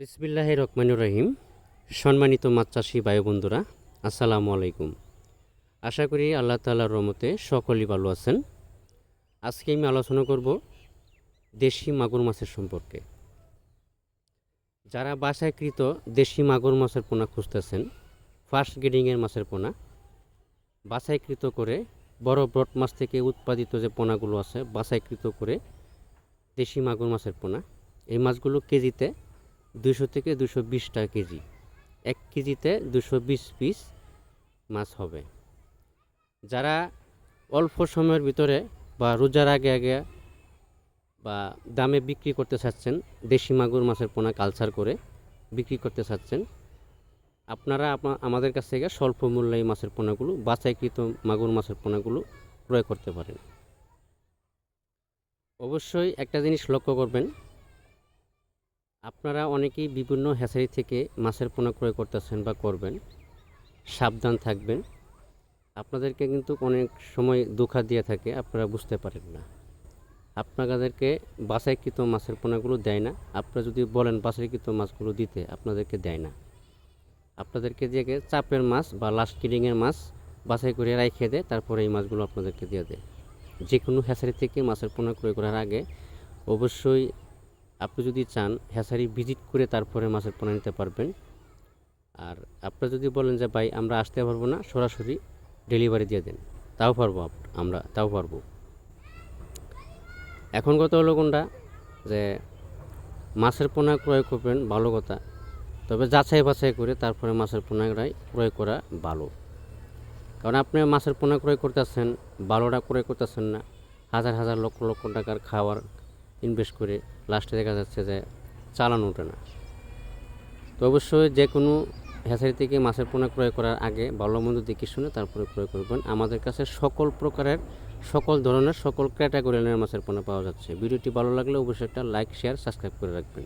বিসমিল্লাহ রহমানুর রহিম। সম্মানিত মাছ চাষি ভাই বন্ধুরা আসসালামু আলাইকুম। আশা করি আল্লাহ তাআলার রহমতে সকলেই ভালো আছেন। আজকে আমি আলোচনা করব দেশি মাগুর মাছের সম্পর্কে। যারা বাসায়কৃত দেশি মাগুর মাছের পোনা খুঁজতেছেন ফার্স্ট গ্রেডিংয়ের মাছের পোনা বাছাইকৃত করে বড় ব্রড মাছ থেকে উৎপাদিত যে পোনাগুলো আছে বাছাইকৃত করে দেশি মাগুর মাছের পোনা, এই মাছগুলো কেজিতে দুশো থেকে দুশো বিশ টাকা কেজি। এক কেজিতে দুশো বিশ পিস মাছ হবে। যারা অল্প সময়ের ভিতরে বা রোজার আগে আগে বা দামে বিক্রি করতে চাচ্ছেন, দেশি মাগুর মাছের পোনা কালচার করে বিক্রি করতে চাচ্ছেন, আপনারা আপনা- আমাদের কাছ থেকে স্বল্প মূল্যে এই মাছের পোনাগুলো, বাছাইকৃত মাগুর মাছের পোনাগুলো ক্রয় করতে পারেন। অবশ্যই একটা জিনিস লক্ষ্য করবেন আপনারা অনেকেই বিভিন্ন হ্যাচারি থেকে মাছের পোনা ক্রয় করতেছেন বা করবেন। সাবধান থাকবেন। আপনাদেরকে কিন্তু অনেক সময় ধোঁকা দিয়ে থাকে, আপনারা বুঝতে পারেন না। আপনাদেরকে বাছাইকৃত মাছের পোনাগুলো দেয় না। আপনারা যদি বলেন বাছাইকৃত মাছগুলো দিতে, আপনাদেরকে দেয় না। আপনাদেরকে দিয়ে চাপের মাছ বা লাস্ট কিডিংয়ের মাছ বাছাই করে রাইখে দেয়, তারপরে এই মাছগুলো আপনাদেরকে দিয়ে দেয়। যে কোনো হ্যাচারি থেকে মাছের পোনা ক্রয় করার আগে অবশ্যই আপনি যদি চান হ্যাচারি ভিজিট করে তারপরে মাছের পোনা নিতে পারবেন। আর আপনারা যদি বলেন যে, ভাই, আমরা আসতে পারব না, সরাসরি ডেলিভারি দিয়ে দেন। তাও পারব আমরা তাও পারব। এখন কথা হলো কোনটা? যে, মাছের পোনা ক্রয় করবেন, ভালো কথা। তবে যাচাই বাছাই করে তারপরে মাছের পোনাটাই ক্রয় করা ভালো। কারণ আপনি মাছের পোনা ক্রয় করতেছেন, ভালোটা ক্রয় করতেছেন না। হাজার হাজার লক্ষ লক্ষ টাকার খাওয়ার ইনভেস্ট করে লাস্টে দেখা যাচ্ছে যে চালানো ওঠে না। তো অবশ্যই যে কোনো হ্যাচারি থেকে মাছের পোনা ক্রয় করার আগে ভালো মন্দ দেখে শুনে তারপরে ক্রয় করবেন। আমাদের কাছে সকল প্রকারের, সকল ধরনের, সকল ক্যাটাগরি মাছের পোনা পাওয়া যাচ্ছে। ভিডিওটি ভালো লাগলে অবশ্যই একটা লাইক শেয়ার সাবস্ক্রাইব করে রাখবেন।